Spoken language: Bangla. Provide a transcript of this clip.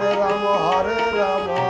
হরে রাম। হরে